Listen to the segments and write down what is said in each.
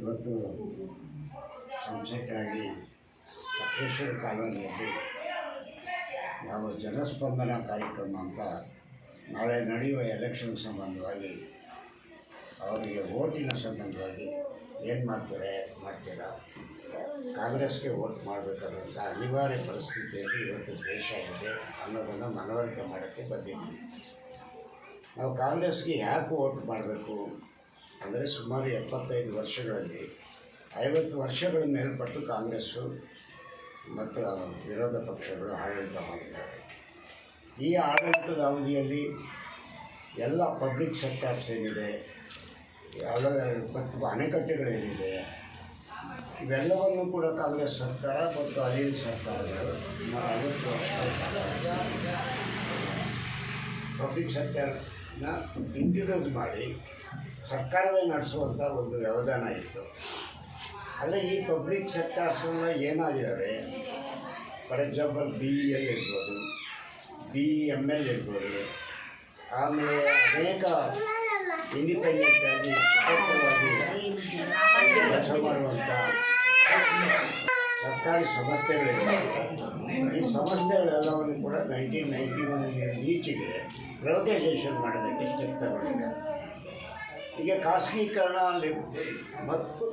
ಇವತ್ತು ಸಂಸೆಟ್ಟಹಳ್ಳಿ ಪಕ್ಷೇಶ್ವರ ಕಾಲೋನಿಯಲ್ಲಿ ನಾವು ಜನಸ್ಪಂದನ ಕಾರ್ಯಕ್ರಮ ಅಂತ ನಾಳೆ ನಡೆಯುವ ಎಲೆಕ್ಷನ್ ಸಂಬಂಧವಾಗಿ ಅವರಿಗೆ ಓಟಿನ ಸಂಬಂಧವಾಗಿ ಏನು ಮಾಡ್ತಾರೆ ಮಾಡ್ತೀರಾ? ಕಾಂಗ್ರೆಸ್ಗೆ ವೋಟ್ ಮಾಡಬೇಕಾದಂಥ ಅನಿವಾರ್ಯ ಪರಿಸ್ಥಿತಿಯಲ್ಲಿ ಇವತ್ತು ದೇಶ ಇದೆ ಅನ್ನೋದನ್ನು ಮನವರಿಕೆ ಮಾಡೋಕ್ಕೆ ಬಂದಿದ್ದೀವಿ. ನಾವು ಕಾಂಗ್ರೆಸ್ಗೆ ಯಾಕೆ ವೋಟ್ ಮಾಡಬೇಕು? ಅಂದರೆ ಸುಮಾರು ಎಪ್ಪತ್ತೈದು ವರ್ಷಗಳಲ್ಲಿ ಐವತ್ತು ವರ್ಷಗಳ ಮೇಲ್ಪಟ್ಟು ಕಾಂಗ್ರೆಸ್ಸು ಮತ್ತು ವಿರೋಧ ಪಕ್ಷಗಳು ಆಡಳಿತ ಮಾಡಿದ್ದಾರೆ. ಈ ಆಡಳಿತದ ಅವಧಿಯಲ್ಲಿ ಎಲ್ಲ ಪಬ್ಲಿಕ್ ಸೆಕ್ಟರ್ಸ್ ಏನಿದೆ ಎಲ್ಲ ಮತ್ತು ಅಣೆಕಟ್ಟೆಗಳೇನಿದೆ, ಇವೆಲ್ಲವನ್ನು ಕೂಡ ಕಾಂಗ್ರೆಸ್ ಸರ್ಕಾರ ಮತ್ತು ಅನಿಲ್ ಸರ್ಕಾರಗಳು ಐವತ್ತು ವರ್ಷ ಪಬ್ಲಿಕ್ ಸೆಕ್ಟರ್ನ ಇಂಟ್ರಡ್ಯೂಸ್ ಮಾಡಿ ಸರ್ಕಾರವೇ ನಡೆಸುವಂಥ ಒಂದು ವ್ಯವಧಾನ ಇತ್ತು. ಆದರೆ ಈ ಪಬ್ಲಿಕ್ ಸೆಕ್ಟರ್ಸ್ನ ಏನಾಗಿದ್ದಾವೆ for example B E L ಇರ್ಬೋದು ಬಿ ಇ ಎಂ ಎಲ್ ಇರ್ಬೋದು. ಆಮೇಲೆ ಅನೇಕ ಇಂಡಿಪೆಂಡೆಂಟ್ ಆಗಿ ಕೆಲಸ ಮಾಡುವಂಥ ಸರ್ಕಾರಿ ಸಂಸ್ಥೆಗಳಿವೆ. ಈ ಸಂಸ್ಥೆಗಳೆಲ್ಲವನ್ನು ಕೂಡ ನೈನ್ಟೀನ್ ನೈಂಟಿ ಒನ್ ಈಚೆಗೆ ಪ್ರೈವೇಟೈಸೇಷನ್ ಮಾಡೋದಕ್ಕೆ ಸ್ಟೆಪ್ ತಗೊಂಡಿದ್ದಾರೆ. ಈಗ ಖಾಸಗೀಕರಣ ಅಲ್ಲಿ ಮತ್ತು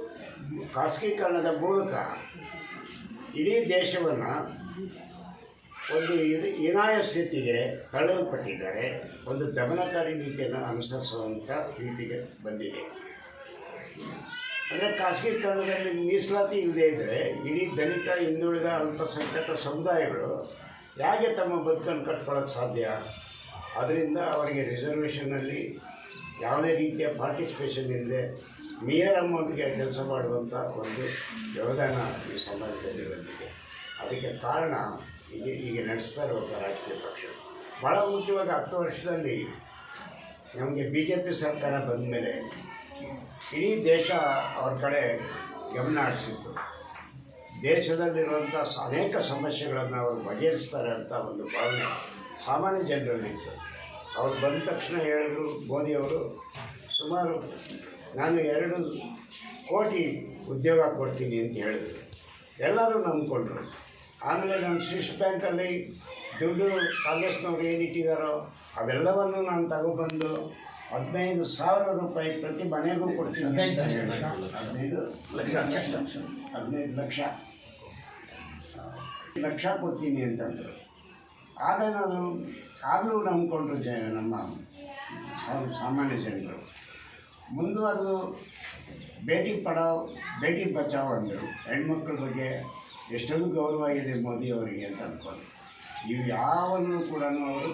ಖಾಸಗೀಕರಣದ ಮೂಲಕ ಇಡೀ ದೇಶವನ್ನು ಒಂದು ಹೀನಾಯ ಸ್ಥಿತಿಗೆ ತಳ್ಳಲ್ಪಟ್ಟಿದ್ದಾರೆ. ಒಂದು ದಮನಕಾರಿ ನೀತಿಯನ್ನು ಅನುಸರಿಸುವಂಥ ರೀತಿಗೆ ಬಂದಿದೆ. ಅಂದರೆ ಖಾಸಗೀಕರಣದಲ್ಲಿ ಮೀಸಲಾತಿ ಇಲ್ಲದೇ ಇದ್ದರೆ ಇಡೀ ದಲಿತ, ಹಿಂದುಳಿದ, ಅಲ್ಪಸಂಖ್ಯಾತ ಸಮುದಾಯಗಳು ಹೇಗೆ ತಮ್ಮ ಬದುಕನ್ನು ಕಟ್ಕೊಳ್ಳೋಕ್ಕೆ ಸಾಧ್ಯ? ಅದರಿಂದ ಅವರಿಗೆ ರಿಸರ್ವೇಷನ್ನಲ್ಲಿ ಯಾವುದೇ ರೀತಿಯ ಪಾರ್ಟಿಸಿಪೇಷನ್ ಇಲ್ಲದೆ ಮಿಯರ್ ಅಮೌಂಟ್ಗೆ ಕೆಲಸ ಮಾಡುವಂಥ ಒಂದು ವ್ಯವಧಾನ ಈ ಸಮಾಜದಲ್ಲಿ ಬಂದಿದೆ. ಅದಕ್ಕೆ ಕಾರಣ ಈಗ ಈಗ ನಡೆಸ್ತಾ ಇರುವಂಥ ರಾಜಕೀಯ ಪಕ್ಷ. ಭಾಳ ಮುಖ್ಯವಾಗಿ ಹತ್ತು ವರ್ಷದಲ್ಲಿ ನಮಗೆ ಬಿ ಜೆ ಪಿ ಸರ್ಕಾರ ಬಂದ ಮೇಲೆ ಇಡೀ ದೇಶ ಅವ್ರ ಕಡೆ ಗಮನ ಹರಿಸಿತ್ತು. ದೇಶದಲ್ಲಿರುವಂಥ ಅನೇಕ ಸಮಸ್ಯೆಗಳನ್ನು ಅವರು ಬಗೆಹರಿಸ್ತಾರೆ ಅಂತ ಒಂದು ಭಾವನೆ ಸಾಮಾನ್ಯ ಜನರಲ್ಲಿತ್ತು ಅವ್ರು ಬಂದ ತಕ್ಷಣ ಹೇಳಿದ್ರು ಮೋದಿಯವರು ಸುಮಾರು ನಾನು ಎರಡು ಕೋಟಿ ಉದ್ಯೋಗ ಕೊಡ್ತೀನಿ ಅಂತ ಹೇಳಿದ್ರು. ಎಲ್ಲರೂ ನಂಬ್ಕೊಂಡ್ರು. ಆಮೇಲೆ ನಾನು ಸ್ವಿಸ್ ಬ್ಯಾಂಕಲ್ಲಿ ದುಡ್ಡು ಕಾಂಗ್ರೆಸ್ನವ್ರು ಏನಿಟ್ಟಿದ್ದಾರೋ ಅವೆಲ್ಲವನ್ನು ನಾನು ತಗೊಬಂದು ಹದಿನೈದು ಸಾವಿರ ರೂಪಾಯಿ ಪ್ರತಿ ಮನೆಗೂ ಕೊಡ್ತೀನಿ ಅಂತ. ಹದಿನೈದು ಲಕ್ಷ ಹದಿನೈದು ಲಕ್ಷ ಲಕ್ಷ ಕೊಡ್ತೀನಿ ಅಂತಂದರು. ಆಗ ನಾನು ಆಗಲೂ ನಂಬಿಕೊಂಡ್ರು ಜ, ನಮ್ಮ ಸಾಮಾನ್ಯ ಜನರು. ಮುಂದುವರೆದು ಭೇಟಿ ಪಡಾವ್ ಭೇಟಿ ಬಚಾವ್ ಅಂದರು. ಹೆಣ್ಮಕ್ಳ ಬಗ್ಗೆ ಎಷ್ಟೊಂದು ಗೌರವ ಇದೆ ಮೋದಿಯವರಿಗೆ ಅಂತ ಅಂದ್ಕೊಂಡು ಇವು ಯಾವನ್ನು ಕೂಡ ಅವರು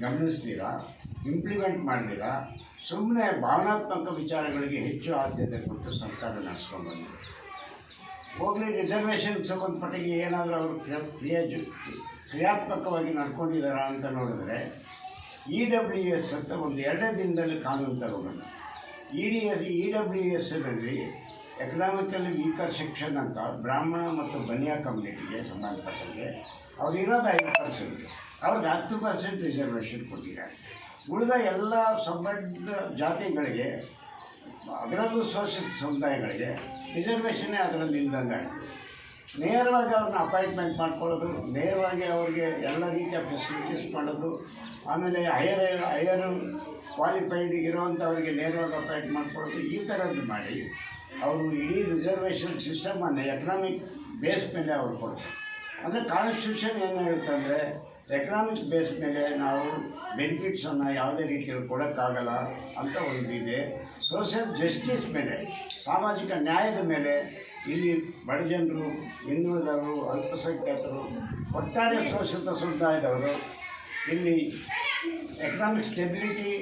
ಗಮನಿಸ್ತೀರ? ಇಂಪ್ಲಿಮೆಂಟ್ ಮಾಡಲಿಲ್ಲ ಸುಮ್ಮನೆ ಭಾವನಾತ್ಮಕ ವಿಚಾರಗಳಿಗೆ ಹೆಚ್ಚು ಆದ್ಯತೆ ಕೊಟ್ಟು ಸರ್ಕಾರ ನಡೆಸ್ಕೊಂಡು ಬಂದರು ಹೋಗಲಿ ರಿಸರ್ವೇಷನ್ ಸಂಬಂಧಪಟ್ಟಿಗೆ ಏನಾದರೂ ಅವರು ಕ್ರಿಯ ಕ್ರಿಯಾತ್ಮಕವಾಗಿ ನಡ್ಕೊಂಡಿದ್ದಾರಾ ಅಂತ ನೋಡಿದ್ರೆ ಇ ಡಬ್ಲ್ಯೂ ಎಸ್ ಅಂತ ಒಂದು ಎರಡೇ ದಿನದಲ್ಲಿ ಕಾನೂನು ತಗೊಂಡು E D S E W ಎಸ್ನಲ್ಲಿ economically weaker section ಅಂತ ಬ್ರಾಹ್ಮಣ ಮತ್ತು ಬನಿಯಾ ಕಮ್ಯುನಿಟಿಗೆ ಸಂಬಂಧಪಟ್ಟಂಗೆ ಅವ್ರು ಇರೋದು ಐದು ಪರ್ಸೆಂಟ್ ಅವ್ರಿಗೆ ಹತ್ತು ಪರ್ಸೆಂಟ್ ರಿಸರ್ವೇಷನ್ ಕೊಟ್ಟಿದ್ದಾರೆ. ಉಳಿದ ಎಲ್ಲ ಸಂಬಂಧ ಜಾತಿಗಳಿಗೆ, ಅದರಲ್ಲೂ ಸೋಷಿಯಲ್ ಸಮುದಾಯಗಳಿಗೆ ರಿಸರ್ವೇಷನ್ನೇ ಅದರಲ್ಲಿ ಇಲ್ದಂಗಾಯಿತು ನೇರವಾಗಿ ಅವ್ರನ್ನ ಅಪಾಯಿಂಟ್ಮೆಂಟ್ ಮಾಡ್ಕೊಳ್ಳೋದು, ನೇರವಾಗಿ ಅವ್ರಿಗೆ ಎಲ್ಲ ರೀತಿಯ ಫೆಸಿಲಿಟೀಸ್ ಮಾಡೋದು, ಆಮೇಲೆ ಹೈಯರ್ ಹೈಯರ್ ಕ್ವಾಲಿಫೈಡ್ ಇರೋವಂಥವ್ರಿಗೆ ನೇರವಾಗಿ ಅಪಾಯಿಂಟ್ ಮಾಡ್ಕೊಳ್ಳೋದು, ಈ ಥರದ್ದು ಮಾಡಿ ಅವರು ಇಡೀ ರಿಸರ್ವೇಷನ್ ಸಿಸ್ಟಮನ್ನು ಎಕನಾಮಿಕ್ ಬೇಸ್ ಮೇಲೆ ಅವ್ರು ಕೊಡ್ತಾರೆ. ಅಂದರೆ ಕಾನ್ಸ್ಟಿಟ್ಯೂಷನ್ ಏನು ಹೇಳುತ್ತೆ ಎಕನಾಮಿಕ್ ಬೇಸ್ ಮೇಲೆ ನಾವು ಬೆನಿಫಿಟ್ಸನ್ನು ಯಾವುದೇ ರೀತಿಯಲ್ಲಿ ಕೊಡೋಕ್ಕಾಗಲ್ಲ ಅಂತ ಒಂದು ಇದೆ. ಸೋಷಿಯಲ್ ಜಸ್ಟಿಸ್ ಮೇಲೆ, ಸಾಮಾಜಿಕ ನ್ಯಾಯದ ಮೇಲೆ ಇಲ್ಲಿ ಬಡ ಜನರು, ಹಿಂದುಳಿದವರು, ಅಲ್ಪಸಂಖ್ಯಾತರು, ಒಟ್ಟಾರೆ ಶೋಷಿತ ಸಮುದಾಯದವರು ಇಲ್ಲಿ ಎಕನಾಮಿಕ್ ಸ್ಟೆಬಿಲಿಟಿ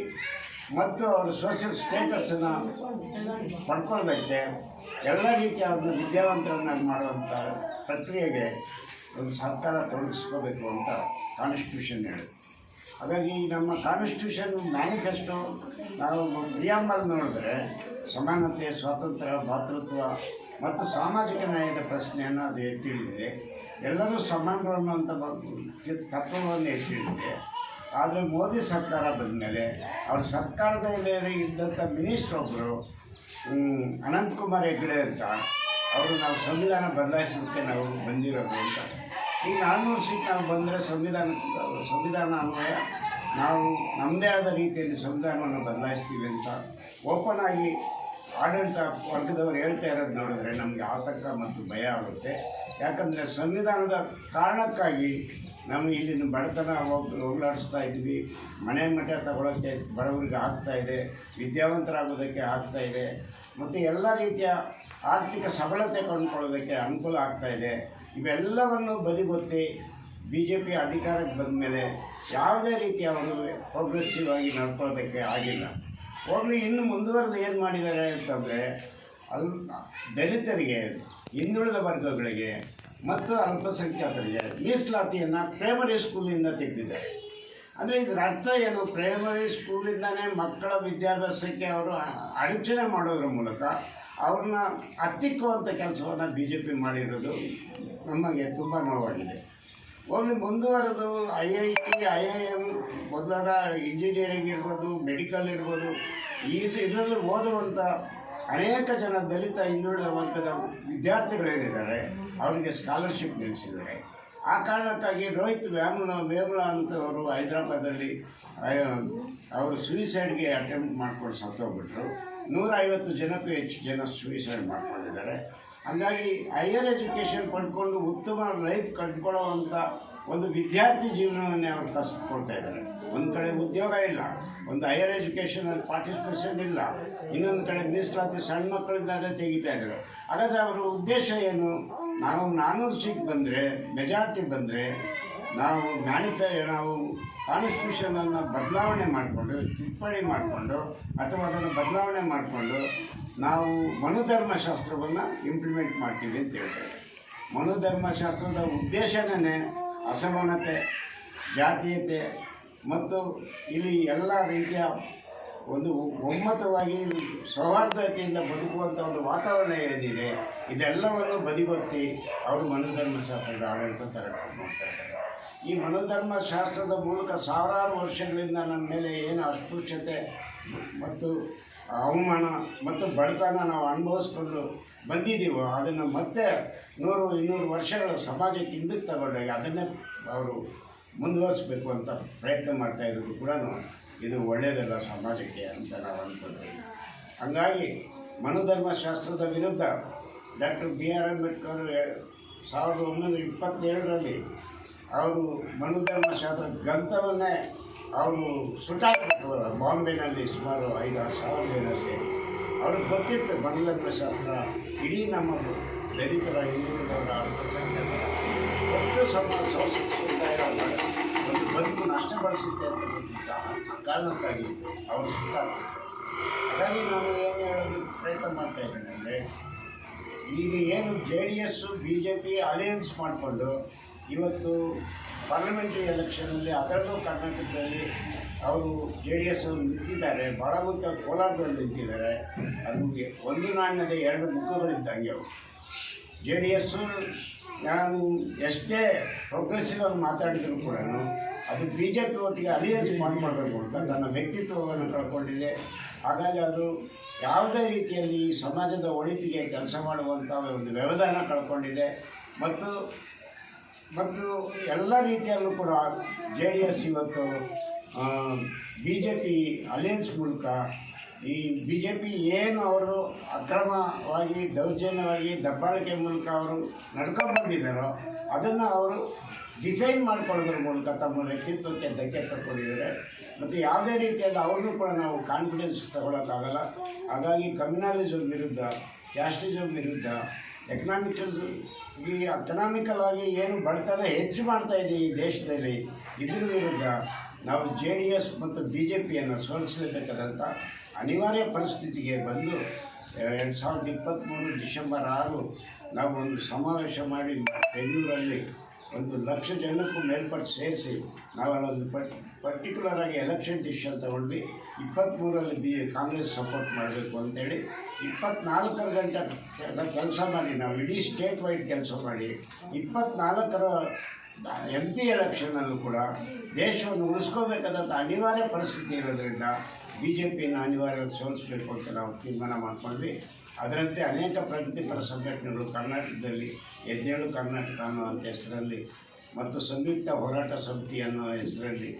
ಮತ್ತು ಅವರ ಸೋಷಿಯಲ್ ಸ್ಟೇಟಸನ್ನು ಪಡ್ಕೊಳ್ಳೋದಕ್ಕೆ ಎಲ್ಲ ರೀತಿಯ ಅವ್ರನ್ನ ವಿದ್ಯಾವಂತರನ್ನಾಗಿ ಮಾಡುವಂಥ ಪ್ರಕ್ರಿಯೆಗೆ ಒಂದು ಸರ್ಕಾರ ತೊಡಗಿಸ್ಕೋಬೇಕು ಅಂತ ಕಾನ್ಸ್ಟಿಟ್ಯೂಷನ್ ಹೇಳಿದೆ ಹಾಗಾಗಿ ನಮ್ಮ ಕಾನ್ಸ್ಟಿಟ್ಯೂಷನ್ ಮ್ಯಾನಿಫೆಸ್ಟೋ ನಾವು ಪ್ರಿಯಾಂಬಲ್ ನೋಡಿದ್ರೆ ಸಮಾನತೆ ಸ್ವಾತಂತ್ರ್ಯ ಭಾತೃತ್ವ ಮತ್ತು ಸಾಮಾಜಿಕ ನ್ಯಾಯದ ಪ್ರಶ್ನೆಯನ್ನು ಅದು ಎತ್ತಿ ಹಿಡಿದಿದೆ ಎಲ್ಲರೂ ಸಮಾನರು ಅನ್ನುವಂಥ ತತ್ವವನ್ನು ಎತ್ತಿ ಹಿಡಿದಿದೆ ಆದರೆ ಮೋದಿ ಸರ್ಕಾರ ಬಂದಮೇಲೆ ಅವ್ರ ಸರ್ಕಾರದ ಮೇಲೆ ಇದ್ದಂಥ ಮಿನಿಸ್ಟರ್ ಒಬ್ಬರು ಹ್ಮ್, ಅನಂತಕುಮಾರ್ ಹೆಗ್ಡೆ ಅಂತ ಅವರು ನಾವು ಸಂವಿಧಾನ ಬದಲಾಯಿಸೋದಕ್ಕೆ ನಾವು ಬಂದಿರೋದು ಅಂತ. ಈಗ ನಾನ್ನೂರು ಸೀಟ್ ನಾವು ಬಂದರೆ ಸಂವಿಧಾನ ಸಂವಿಧಾನ ಅನ್ವಯ. ನಾವು ನಮ್ಮದೇ ಆದ ರೀತಿಯಲ್ಲಿ ಸಂವಿಧಾನವನ್ನು ಬದಲಾಯಿಸ್ತೀವಿ ಅಂತ ಓಪನ್ ಆಗಿ ಆಡಳಿತ ವರ್ಗದವರು ಹೇಳ್ತಾ ಇರೋದು ನೋಡಿದ್ರೆ ನಮಗೆ ಆತಂಕ ಮತ್ತು ಭಯ ಆಗುತ್ತೆ. ಯಾಕಂದರೆ ಸಂವಿಧಾನದ ಕಾರಣಕ್ಕಾಗಿ ನಾವು ಇಲ್ಲಿನ ಬಡತನ ಹೋಗ್, ಹೋಗ್ಲಾಡಿಸ್ತಾ ಇದ್ವಿ. ಮನೆ ಮಠ ತಗೊಳ್ಳೋಕ್ಕೆ ಬಡವರಿಗೆ ಆಗ್ತಾ ಇದೆ. ವಿದ್ಯಾವಂತರಾಗೋದಕ್ಕೆ ಆಗ್ತಾ ಇದೆ. ಮತ್ತು ಎಲ್ಲ ರೀತಿಯ ಆರ್ಥಿಕ ಸಬಲತೆ ಕಂಡುಕೊಳ್ಳೋದಕ್ಕೆ ಅನುಕೂಲ ಆಗ್ತಾ ಇದೆ. ಇವೆಲ್ಲವನ್ನು ಬದಿಗೊತ್ತಿ ಬಿ ಜೆ ಪಿ ಅಧಿಕಾರಕ್ಕೆ ಬಂದ ಮೇಲೆ ಯಾವುದೇ ರೀತಿಯ ಅವರು ಪ್ರೋಗ್ರೆಸಿವ್ ಆಗಿ ನಡ್ಕೊಳ್ಳೋದಕ್ಕೆ ಆಗಿಲ್ಲ. ಹೋಗಲಿ, ಇನ್ನು ಮುಂದುವರೆದು ಏನು ಮಾಡಿದ್ದಾರೆ ಅಂತಂದರೆ, ಅಲ್, ದಲಿತರಿಗೆ, ಹಿಂದುಳಿದ ವರ್ಗಗಳಿಗೆ ಮತ್ತು ಅಲ್ಪಸಂಖ್ಯಾತರಿಗೆ ಮೀಸಲಾತಿಯನ್ನು ಪ್ರೈಮರಿ ಸ್ಕೂಲಿಂದ ತೆಗೆದಿದ್ದಾರೆ. ಅಂದರೆ ಇದರ ಅರ್ಥ ಏನು? ಪ್ರೈಮರಿ ಸ್ಕೂಲಿಂದನೇ ಮಕ್ಕಳ ವಿದ್ಯಾಭ್ಯಾಸಕ್ಕೆ ಅವರು ಅಡಚಣೆ ಮಾಡೋದ್ರ ಮೂಲಕ ಅವ್ರನ್ನ ಹತ್ತಿಕ್ಕುವಂಥ ಕೆಲಸವನ್ನು ಬಿ ಜೆ ಪಿ ಮಾಡಿರೋದು ನಮಗೆ ತುಂಬ ನೋವಾಗಿದೆ. ಒಮ್ಮೆ ಮುಂದುವರೆದು I I T, I I M ಮೊದಲಾದ ಇಂಜಿನಿಯರಿಂಗ್ ಇರ್ಬೋದು ಮೆಡಿಕಲ್ ಇರ್ಬೋದು ಇದು ಇದರಲ್ಲಿ ಓದುವಂಥ ಅನೇಕ ಜನ ದಲಿತ, ಹಿಂದುಳಿದ ವರ್ಗದ ವಿದ್ಯಾರ್ಥಿಗಳೇನಿದ್ದಾರೆ ಅವರಿಗೆ ಸ್ಕಾಲರ್ಶಿಪ್ ನಿಲ್ಲಿಸಿದ್ದಾರೆ ಆ ಕಾರಣಕ್ಕಾಗಿ ರೋಹಿತ್ ವ್ಯಾಮಲ ವೇಮಲ ಅಂತವರು ಹೈದರಾಬಾದಲ್ಲಿ ಅವರು ಸುಯಿಸೈಡ್ಗೆ ಅಟೆಂಪ್ಟ್ ಮಾಡ್ಕೊಂಡು ಸತ್ತೋಗ್ಬಿಟ್ರು. ನೂರ ಐವತ್ತು ಜನಕ್ಕೂ ಹೆಚ್ಚು ಜನ ಸುಯಿಸೈಡ್ ಮಾಡ್ಕೊಂಡಿದ್ದಾರೆ. ಹಾಗಾಗಿ ಹೈಯರ್ ಎಜುಕೇಷನ್ ಪಡ್ಕೊಂಡು ಉತ್ತಮ ಲೈಫ್ ಕಟ್ಕೊಳ್ಳೋವಂಥ ಒಂದು ವಿದ್ಯಾರ್ಥಿ ಜೀವನವನ್ನೇ ಅವರು ಕಸಿದುಕೊಳ್ತಾ ಇದ್ದಾರೆ. ಒಂದು ಕಡೆ ಉದ್ಯೋಗ ಇಲ್ಲ, ಒಂದು ಹೈಯರ್ ಎಜುಕೇಷನಲ್ಲಿ ಪಾರ್ಟಿಸಿಪೇಷನ್ ಇಲ್ಲ, ಇನ್ನೊಂದು ಕಡೆ ಮೀಸಲಾತಿ ಸಣ್ಣ ಮಕ್ಕಳಿಂದ ಅದೇ ತೆಗಿತಾ ಇದ್ದಾರೆ. ಹಾಗಾದರೆ ಅವರ ಉದ್ದೇಶ ಏನು? ನಾವು ನಾನ್ನೂರು ಸೀಟ್ ಬಂದರೆ ಮೆಜಾರಿಟಿ ಬಂದರೆ ನಾವು ಮ್ಯಾನಿಫೆ ನಾವು ಕಾನ್ಸ್ಟಿಟ್ಯೂಷನನ್ನು ಬದಲಾವಣೆ ಮಾಡಿಕೊಂಡು, ಟಿಪ್ಪಣಿ ಮಾಡಿಕೊಂಡು, ಅಥವಾ ಅದನ್ನು ಬದಲಾವಣೆ ಮಾಡಿಕೊಂಡು ನಾವು ಮನುಧರ್ಮಶಾಸ್ತ್ರವನ್ನು ಇಂಪ್ಲಿಮೆಂಟ್ ಮಾಡ್ತೀವಿ ಅಂತ ಹೇಳ್ತಾರೆ. ಮನುಧರ್ಮಶಾಸ್ತ್ರದ ಉದ್ದೇಶನೇ ಅಸಮಾನತೆ, ಜಾತೀಯತೆ ಮತ್ತು ಇಲ್ಲಿ ಎಲ್ಲ ರೀತಿಯ ಒಂದು ಒಮ್ಮತವಾಗಿ ಸೌಹಾರ್ದತೆಯಿಂದ ಬದುಕುವಂಥ ಒಂದು ವಾತಾವರಣ ಏನಿದೆ, ಇದೆಲ್ಲವನ್ನು ಬದಿಗೊತ್ತಿ ಅವರು ಮನೋಧರ್ಮಶಾಸ್ತ್ರದ ಆಡಳಿತ ತರಕೊಂಡು ಹೋಗ್ತಾ ಇದ್ದಾರೆ ಮನೋಧರ್ಮ ಶಾಸ್ತ್ರದ ಮೂಲಕ ಸಾವಿರಾರು ವರ್ಷಗಳಿಂದ ನಮ್ಮ ಮೇಲೆ ಏನು ಅಸ್ಪೃಶ್ಯತೆ ಮತ್ತು ಅವಮಾನ ಮತ್ತು ಬಡತನ ನಾವು ಅನುಭವಿಸ್ಕೊಂಡು ಬಂದಿದ್ದೀವೋ, ಅದನ್ನು ಮತ್ತೆ ನೂರು, ಇನ್ನೂರು ವರ್ಷಗಳ ಸಮಾಜಕ್ಕೆ ಹಿಂದಕ್ಕೆ ತಗೊಂಡಾಗ ಅದನ್ನೇ ಅವರು ಮುಂದುವರಿಸಬೇಕು ಅಂತ ಪ್ರಯತ್ನ ಮಾಡ್ತಾ ಇದ್ರು ಕೂಡ ಇದು ಒಳ್ಳೆಯದಲ್ಲ ಸಮಾಜಕ್ಕೆ ಅಂತ ನಾವು ಅಂದ್ಕೊಂಡ್ವಿ ಹಂಗಾಗಿ ಮನುಧರ್ಮಶಾಸ್ತ್ರದ ವಿರುದ್ಧ ಡಾಕ್ಟರ್ ಬಿ ಆರ್ ಅಂಬೇಡ್ಕರ್ ಸಾವಿರದ ಒಂಬೈನೂರ ಇಪ್ಪತ್ತೇಳರಲ್ಲಿ ಅವರು ಮನುಧರ್ಮಶಾಸ್ತ್ರ ಗ್ರಂಥವನ್ನೇ ಅವರು ಸುಟ್ಟಾಕ್ಬಿಟ್ರು ಬಾಂಬೆನಲ್ಲಿ ಸುಮಾರು ಐದಾರು ಸಾವಿರ ಜನ ಸೇರಿ. ಅವ್ರಿಗೆ ಗೊತ್ತಿತ್ತು ಮನುಧರ್ಮಶಾಸ್ತ್ರ ಇಡೀ ನಮ್ಮ ದಲಿತರ ಹಿಂದುಳಿದವರ ಅಲ್ಪಸಂಖ್ಯಾತರ ಒಟ್ಟು ಸಮಾಜ ಒಂದು ಬದುಕು ನಷ್ಟಪಡಿಸುತ್ತೆ ಅಂತ ಗೊತ್ತಿದ್ದ ಕಾರಣಕ್ಕಾಗಿ ಅವರು ಸುಟ್ಟಾಕ್ತಾರೆ ಹಾಗಾಗಿ ನಾನು ಏನು ಹೇಳೋದು ಪ್ರಯತ್ನ ಮಾಡ್ತಾ ಇದ್ದೇನೆ ಅಂದರೆ, ಈಗ ಏನು J D S B J P alliance ಮಾಡಿಕೊಂಡು ಇವತ್ತು ಪಾರ್ಲಿಮೆಂಟ್ರಿ ಎಲೆಕ್ಷನಲ್ಲಿ ಅದರಲ್ಲೂ ಕರ್ನಾಟಕದಲ್ಲಿ ಅವರು ಜೆ ಡಿ ಎಸ್ ನಿಂತಿದ್ದಾರೆ. ಮುಖ್ಯ ಕೋಲಾರದಲ್ಲಿ ನಿಂತಿದ್ದಾರೆ. ಅದು ಒಂದು ನಾಣ್ಯದೇ ಎರಡು ಮುಖಗಳಿದ್ದಂಗೆ ಅವರು. ಜೆ ಡಿ ಎಸ್ಸು ನಾನು ಎಷ್ಟೇ ಪ್ರೋಗ್ರೆಸಿವ್ ಆಗಿ ಮಾತಾಡಿದರೂ ಕೂಡ ಅದು ಬಿ ಜೆ ಪಿ ಒಟ್ಟಿಗೆ ಅಲಿಯನ್ಸ್ ಮಾಡಬೇಕು ಅಂತ ನನ್ನ ವ್ಯಕ್ತಿತ್ವವನ್ನು ಕಳ್ಕೊಂಡಿದೆ. ಹಾಗಾಗಿ ಅದು ಯಾವುದೇ ರೀತಿಯಲ್ಲಿ ಸಮಾಜದ ಒಳಿತಿಗೆ ಕೆಲಸ ಮಾಡುವಂಥ ಒಂದು ವ್ಯವಧಾನ ಕಳ್ಕೊಂಡಿದೆ. ಮತ್ತು ಮತ್ತು ಎಲ್ಲ ರೀತಿಯಲ್ಲೂ ಕೂಡ ಜೆ ಡಿ ಎಸ್ ಇವತ್ತು ಬಿ ಜೆ ಪಿ ಅಲಯನ್ಸ್ ಮೂಲಕ ಈ ಬಿ ಜೆ ಪಿ ಏನು ಅವರು ಅಕ್ರಮವಾಗಿ, ದೌರ್ಜನ್ಯವಾಗಿ ದಬ್ಬಾಳಿಕೆ ಮೂಲಕ ಅವರು ನಡ್ಕೊಂಡು ಬಂದಿದ್ದಾರೋ, ಅದನ್ನು ಅವರು ಡಿಫೈನ್ ಮಾಡ್ಕೊಳ್ಳೋದ್ರ ಮೂಲಕ ತಮ್ಮ ವ್ಯಕ್ತಿತ್ವಕ್ಕೆ ಧಕ್ಕೆ ತಗೊಂಡಿದ್ದಾರೆ ಮತ್ತು ಯಾವುದೇ ರೀತಿಯಲ್ಲಿ ಅವ್ರನ್ನೂ ಕೂಡ ನಾವು ಕಾನ್ಫಿಡೆನ್ಸ್ ತಗೊಳ್ಳೋಕ್ಕಾಗಲ್ಲ ಹಾಗಾಗಿ ಕಮ್ಯುನಲಿಸಮ್ ವಿರುದ್ಧ ಕ್ಯಾಸ್ಟಿಸಮ್ ವಿರುದ್ಧ ಎಕನಾಮಿಕಲ್ ಈ ಎಕನಾಮಿಕಲ್ ಆಗಿ ಏನು ಬಡತನ ಹೆಚ್ಚು ಮಾಡ್ತಾ ಇದೆ ಈ ದೇಶದಲ್ಲಿ, ಇದ್ರ ವಿರುದ್ಧ ನಾವು ಜೆ ಡಿ ಎಸ್ ಮತ್ತು ಬಿ ಜೆ ಪಿಯನ್ನು ಸೋಲಿಸಲೇಬೇಕಾದಂಥ ಅನಿವಾರ್ಯ ಪರಿಸ್ಥಿತಿಗೆ ಬಂದು, ಎರಡು ಸಾವಿರದ ಇಪ್ಪತ್ತ್ಮೂರು ಡಿಸೆಂಬರ್ ಆರು ನಾವು ಒಂದು ಸಮಾವೇಶ ಮಾಡಿ, ಬೆಂಗಳೂರಲ್ಲಿ ಒಂದು ಲಕ್ಷ ಜನಕ್ಕೂ ಮೇಲ್ಪಟ್ಟು ಸೇರಿಸಿ ನಾವು ಅಲ್ಲೊಂದು ಪಟ್ ಪರ್ಟಿಕ್ಯುಲರ್ ಆಗಿ ಎಲೆಕ್ಷನ್ ಡಿಸಿಷನ್ ತಗೊಂಡ್ವಿ. ಇಪ್ಪತ್ತ್ಮೂರಲ್ಲಿ ಬಿ ಕಾಂಗ್ರೆಸ್ ಸಪೋರ್ಟ್ ಮಾಡಬೇಕು ಅಂತೇಳಿ. ಇಪ್ಪತ್ನಾಲ್ಕರ ಗಂಟೆ ಕೆಲಸ ಮಾಡಿ, ನಾವು ಇಡೀ ಸ್ಟೇಟ್ ವೈಡ್ ಕೆಲಸ ಮಾಡಿ, ಇಪ್ಪತ್ನಾಲ್ಕರ ಎಂ ಪಿ ಎಲೆಕ್ಷನಲ್ಲೂ ಕೂಡ ದೇಶವನ್ನು ಉಳಿಸ್ಕೋಬೇಕಾದಂಥ ಅನಿವಾರ್ಯ ಪರಿಸ್ಥಿತಿ ಇರೋದ್ರಿಂದ ಬಿ ಜೆ ಪಿಯನ್ನು ಅನಿವಾರ್ಯವಾಗಿ ಸೋಲಿಸಬೇಕು ಅಂತ ನಾವು ತೀರ್ಮಾನ ಮಾಡಿಕೊಂಡ್ವಿ. ಅದರಂತೆ ಅನೇಕ ಪ್ರಗತಿಪರ ಸಂಘಟನೆಗಳು ಕರ್ನಾಟಕದಲ್ಲಿ ಎದ್ದೇಳು ಕರ್ನಾಟಕ ಅನ್ನುವಂಥ ಹೆಸರಲ್ಲಿ ಮತ್ತು ಸಂಯುಕ್ತ ಹೋರಾಟ ಸಮಿತಿ ಅನ್ನೋ ಹೆಸರಲ್ಲಿ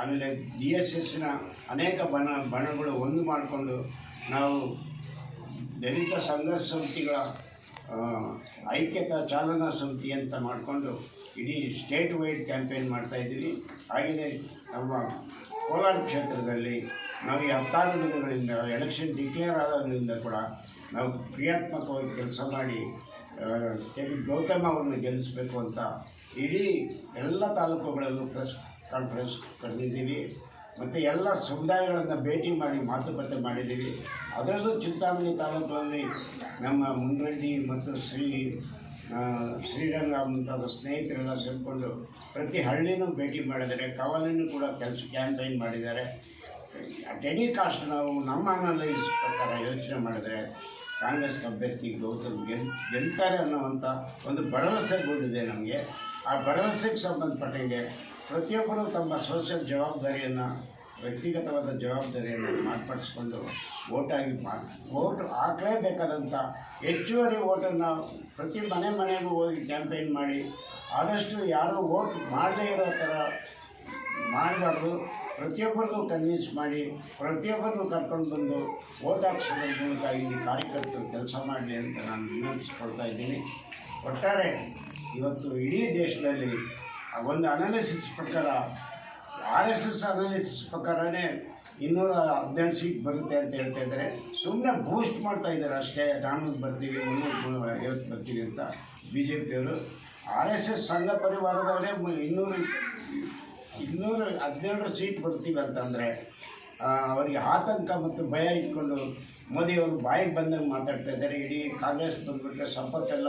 ಆಮೇಲೆ ಡಿ ಎಸ್ ಎಸ್ನ ಅನೇಕ ಬಣ ಬಣಗಳು ಒಂದು ಮಾಡಿಕೊಂಡು ನಾವು ದಲಿತ ಸಂಘರ್ಷ ಸಮಿತಿಗಳ ಐಕ್ಯತಾ ಚಾಲನಾ ಸಮಿತಿ ಅಂತ ಮಾಡಿಕೊಂಡು ಇಡೀ ಸ್ಟೇಟ್ ವೈಡ್ ಕ್ಯಾಂಪೇನ್ ಮಾಡ್ತಾ ಇದ್ದೀವಿ. ಹಾಗೆಯೇ ನಮ್ಮ ಕೋಲಾರ ಕ್ಷೇತ್ರದಲ್ಲಿ ನಾವು ಈ ಹತ್ತಾರು ದಿನಗಳಿಂದ ಎಲೆಕ್ಷನ್ ಡಿಕ್ಲೇರ್ ಆದಾಗಲಿಂದ ಕೂಡ ನಾವು ಕ್ರಿಯಾತ್ಮಕವಾಗಿ ಕೆಲಸ ಮಾಡಿ ಗೌತಮ್ ಅವರನ್ನು ಗೆಲ್ಲಿಸಬೇಕು ಅಂತ ಇಡೀ ಎಲ್ಲ ತಾಲೂಕುಗಳಲ್ಲೂ ಪ್ರೆಸ್ ಕಾನ್ಫರೆನ್ಸ್ ಕರೆದಿದ್ದೀವಿ. ಮತ್ತು ಎಲ್ಲ ಸಮುದಾಯಗಳನ್ನು ಭೇಟಿ ಮಾಡಿ ಮಾತುಕತೆ ಮಾಡಿದ್ದೀವಿ. ಅದರಲ್ಲೂ ಚಿಂತಾಮಣಿ ತಾಲೂಕಿನಲ್ಲಿ ನಮ್ಮ ಮುಂಡ್ರೆಡ್ಡಿ ಮತ್ತು ಶ್ರೀ ಶ್ರೀರಂಗ ಮುಂತಾದ ಸ್ನೇಹಿತರೆಲ್ಲ ಸೇರಿಕೊಂಡು ಪ್ರತಿ ಹಳ್ಳಿನೂ ಭೇಟಿ ಮಾಡಿದ್ದಾರೆ. ಕವಲಿನೂ ಕೂಡ ಕೆಲಸ ಕ್ಯಾಂಪೈನ್ ಮಾಡಿದ್ದಾರೆ. ಅಟ್ ಎನಿ ಕಾಸ್ಟ್ ನಾವು ನಮ್ಮ ಅನಲೈಸ್ ಪ್ರಕಾರ ಯೋಚನೆ ಮಾಡಿದ್ರೆ ಕಾಂಗ್ರೆಸ್ ಅಭ್ಯರ್ಥಿ ಗೌತಮ್ ಗೆಲ್, ಗೆಲ್ತಾರೆ ಅನ್ನೋವಂಥ ಒಂದು ಭರವಸೆ ಮೂಡಿದೆ ನಮಗೆ. ಆ ಭರವಸೆಗೆ ಸಂಬಂಧಪಟ್ಟಂಗೆ ಪ್ರತಿಯೊಬ್ಬರು ತಮ್ಮ ಸೋಷಿಯಲ್ ಜವಾಬ್ದಾರಿಯನ್ನು, ವ್ಯಕ್ತಿಗತವಾದ ಜವಾಬ್ದಾರಿಯನ್ನು ಮಾರ್ಪಡಿಸ್ಕೊಂಡು ಓಟಾಗಿ ಓಟ್ ಹಾಕಲೇಬೇಕಾದಂಥ ಹೆಚ್ಚುವರಿ ಓಟನ್ನು ಪ್ರತಿ ಮನೆ ಮನೆಗೂ ಹೋಗಿ ಕ್ಯಾಂಪೇನ್ ಮಾಡಿ, ಆದಷ್ಟು ಯಾರೂ ಓಟ್ ಮಾಡದೇ ಇರೋ ಥರ ಮಾಡಬಾರ್ದು. ಪ್ರತಿಯೊಬ್ಬರಿಗೂ ಕನ್ವಿನ್ಸ್ ಮಾಡಿ ಪ್ರತಿಯೊಬ್ಬರನ್ನು ಕರ್ಕೊಂಡು ಬಂದು ಓಟ್ ಹಾಕ್ಸೋದ್ರ ಮೂಲಕ ಇಲ್ಲಿ ಕಾರ್ಯಕರ್ತರು ಕೆಲಸ ಮಾಡಲಿ ಅಂತ ನಾನು ವಿನಂತಿಸ್ಕೊಳ್ತಾ ಇದ್ದೀನಿ. ಒಟ್ಟಾರೆ ಇವತ್ತು ಇಡೀ ದೇಶದಲ್ಲಿ ಒಂದು ಅನಾಲಿಸಿಸ್ ಪ್ರಕಾರ ಆರ್ ಎಸ್ ಎಸ್ ಅನಾಲಿಸಿಸ್ ಪ್ರಕಾರನೇ ಇನ್ನೂರ ಹದಿನೆಂಟು ಸೀಟ್ ಬರುತ್ತೆ ಅಂತ ಹೇಳ್ತಾ ಇದ್ದಾರೆ. ಸುಮ್ಮನೆ ಬೂಸ್ಟ್ ಮಾಡ್ತಾ ಇದ್ದಾರೆ ಅಷ್ಟೇ. ನಾನು ಬರ್ತೀವಿ ಮುನ್ನೂರು ಐವತ್ತು ಬರ್ತೀವಿ ಅಂತ ಬಿ ಜೆ ಪಿಯವರು ಆರ್ ಎಸ್ ಎಸ್ ಸಂಘ ಪರಿವಾರದವರೇ ಇನ್ನೂರು ಇನ್ನೂರು ಹದಿನೇಳರ ಸೀಟ್ ಬರ್ತೀವಿ ಅಂತಂದರೆ ಅವರಿಗೆ ಆತಂಕ ಮತ್ತು ಭಯ ಇಟ್ಕೊಂಡು ಮೋದಿಯವರು ಬಾಯಿಗೆ ಬಂದಂಗೆ ಮಾತಾಡ್ತಾ ಇದ್ದಾರೆ. ಇಡೀ ಕಾಂಗ್ರೆಸ್ ಬಂದುಬಿಟ್ರೆ ಸಂಪತ್ತೆಲ್ಲ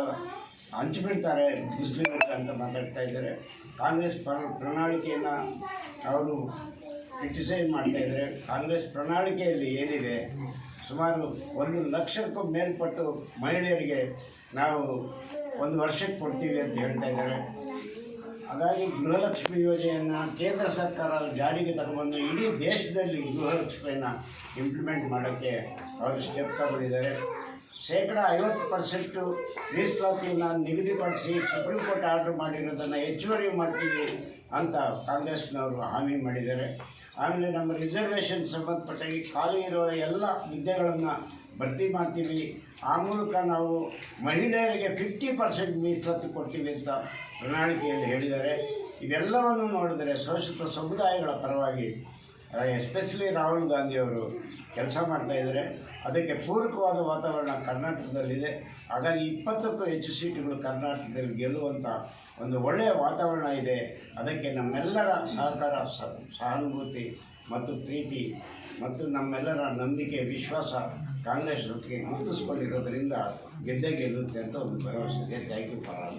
ಹಂಚಿಬಿಡ್ತಾರೆ ಮುಸ್ಲಿಮರಿಗೆ ಅಂತ ಮಾತಾಡ್ತಾ ಇದ್ದಾರೆ. ಕಾಂಗ್ರೆಸ್ ಪ್ರ, ಪ್ರಣಾಳಿಕೆಯನ್ನು ಅವರು ಕ್ರಿಟಿಸೈಸ್ ಮಾಡ್ತಾ ಇದ್ದಾರೆ. ಕಾಂಗ್ರೆಸ್ ಪ್ರಣಾಳಿಕೆಯಲ್ಲಿ ಏನಿದೆ, ಸುಮಾರು ಒಂದು ಲಕ್ಷಕ್ಕೂ ಮೇಲ್ಪಟ್ಟು ಮಹಿಳೆಯರಿಗೆ ನಾವು ಒಂದು ವರ್ಷಕ್ಕೆ ಕೊಡ್ತೀವಿ ಅಂತ ಹೇಳ್ತಾ ಇದ್ದಾರೆ. ಹಾಗಾಗಿ ಗೃಹಲಕ್ಷ್ಮಿ ಯೋಜನೆಯನ್ನು ಕೇಂದ್ರ ಸರ್ಕಾರ ಜಾರಿಗೆ ತಗೊಂಡು ಇಡೀ ದೇಶದಲ್ಲಿ ಗೃಹಲಕ್ಷ್ಮಿಯನ್ನು ಇಂಪ್ಲಿಮೆಂಟ್ ಮಾಡೋಕ್ಕೆ ಅವರು ಸ್ಟೆಪ್ ತಗೊಂಡಿದ್ದಾರೆ. ಶೇಕಡ ಐವತ್ತು ಪರ್ಸೆಂಟು ಮೀಸಲಾತಿಯನ್ನು ನಿಗದಿಪಡಿಸಿ ಸುಪ್ರೀಂ ಕೋರ್ಟ್ ಆರ್ಡರ್ ಮಾಡಿರೋದನ್ನು ಹೆಚ್ಚುವರಿ ಮಾಡ್ತೀವಿ ಅಂತ ಕಾಂಗ್ರೆಸ್ನವರು ಹಾಮಿ ಮಾಡಿದ್ದಾರೆ. ಆಮೇಲೆ ನಮ್ಮ ರಿಸರ್ವೇಷನ್ ಸಂಬಂಧಪಟ್ಟ ಈ ಖಾಲಿ ಇರೋ ಎಲ್ಲ ಹುದ್ದೆಗಳನ್ನು ಭರ್ತಿ ಮಾಡ್ತೀವಿ. ಆ ಮೂಲಕ ನಾವು ಮಹಿಳೆಯರಿಗೆ ಫಿಫ್ಟಿ ಪರ್ಸೆಂಟ್ ಮೀಸಲಾತಿ ಕೊಡ್ತೀವಿ ಅಂತ ಪ್ರಣಾಳಿಕೆಯಲ್ಲಿ ಹೇಳಿದ್ದಾರೆ. ಇವೆಲ್ಲವನ್ನು ನೋಡಿದರೆ ಶೋಷಿತ ಸಮುದಾಯಗಳ ಪರವಾಗಿ ಎಸ್ಪೆಷಲಿ ರಾಹುಲ್ ಗಾಂಧಿಯವರು ಕೆಲಸ ಮಾಡ್ತಾ ಇದ್ದಾರೆ. ಅದಕ್ಕೆ ಪೂರಕವಾದ ವಾತಾವರಣ ಕರ್ನಾಟಕದಲ್ಲಿದೆ. ಹಾಗಾಗಿ ಇಪ್ಪತ್ತಕ್ಕೂ ಹೆಚ್ಚು ಸೀಟುಗಳು ಕರ್ನಾಟಕದಲ್ಲಿ ಗೆಲ್ಲುವಂಥ ಒಂದು ಒಳ್ಳೆಯ ವಾತಾವರಣ ಇದೆ. ಅದಕ್ಕೆ ನಮ್ಮೆಲ್ಲರ ಸಹಕಾರ ಸಹಾನುಭೂತಿ ಮತ್ತು ಪ್ರೀತಿ ಮತ್ತು ನಮ್ಮೆಲ್ಲರ ನಂಬಿಕೆ, ವಿಶ್ವಾಸ ಕಾಂಗ್ರೆಸ್ ಜೊತೆಗೆ ಗುರುತಿಸ್ಕೊಂಡಿರೋದ್ರಿಂದ ಗೆದ್ದೇ ಗೆಲ್ಲುತ್ತೆ ಅಂತ ಒಂದು ಭರವಸೆ ಇದೆ. Thank you for